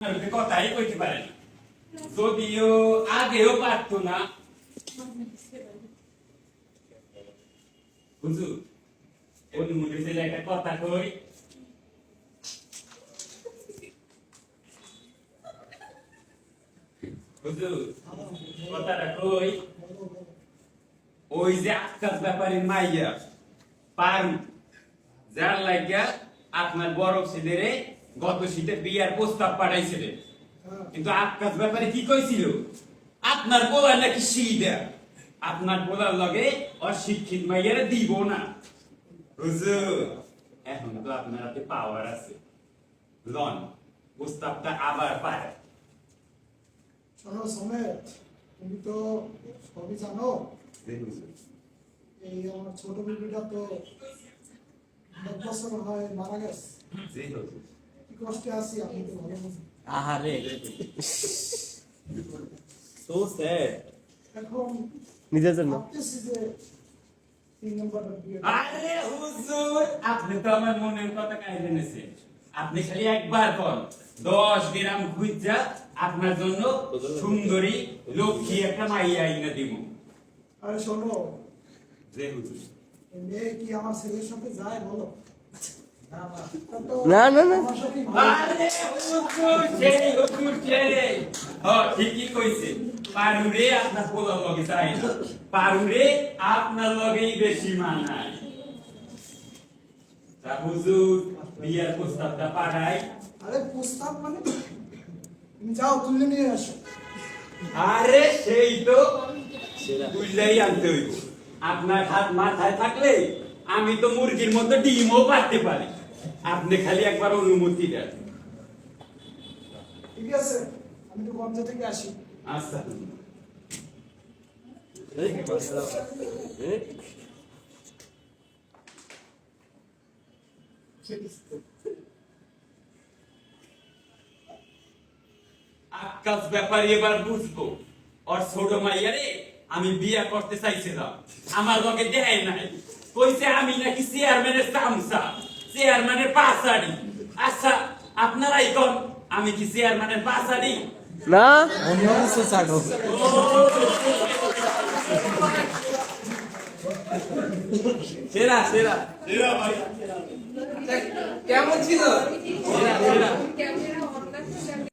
কথাই কইতে পারে না। যদিও আগেও পারতো না। হুজুর অনুমতি দিলে একটা কথা কই? কথাটা কই? ওই যে আকাশ ব্যাপারী মাইয়া পারু যার লাগিয়া আপনার বড় ছেলেরে গত শীতে বিয়ার প্রস্তাব পাঠাইছিলেন। কিন্তু আকাশ ব্যাপারে কি কইছিল? আপনার বলার নাকি সিদা আপনার বলার লগে অশিক্ষিত মাইয়ারে দিব না। হুজুর এখন তো আপনার হাতে পাওয়ার আছে। লন প্রস্তাবটা আবার পায় শোনো সমেত তুমি তো সবই জানো। এই আমার ছোট বিবিটা তো বছর হয় মারা গেছে। কষ্টে আছি আপনি তো ভালো আহারে। so sad এখন নিজের জন্য। ভাবতেছি যে আরে হুজুর আপনি তো আমার মনের কথা কাই জেনেছেন আপনি খালি একবার কর দশ গ্রাম খুঁজা আপনার জন্য সুন্দরী লক্ষ্মী একটা মাইয়া আইনা দিব। আরে শোনো যে হুজুর। মেয়ে কি আমার ছেলের সাথে যায় বলো? তা তো না, না, না। ঠিকই কইছে। পারুরে আপনার পোলা লগে যায় না। পারুরে আপনার লগেই বেশি মানায়। তা হুজুর বিয়ার প্রস্তাবটা পাঠাই। আরে প্রস্তাব মানে? তুমি যাও তুলে নিয়ে আসো। আরে সেই তো। বুঝলেই আনতে হইব। আপনার হাত মাথায় থাকলে আমি তো মুরগির মতো ডিমও পারতে পারি। আপনি খালি একবার অনুমতি দেন। ঠিক আছে আমি তো গঞ্জা থেকে আসি। আচ্ছা। আকাশ ব্যাপারে এবার বুঝব। ওর ছোট মাইয়ারে আমি বিয়া করতে চাইছিলাম। আমার লগে দেয় নাই। কইছে আমি নাকি চেয়ারম্যানের চামচা চেয়ারম্যানের পাসাড়ি আচ্ছা আপনারা এখন আমি কি চেয়ারম্যানের পাসাড়ি না? অন্য কিছু ছাড়ো সেরা সেরা। সেরা ভাই কেমন ছিল?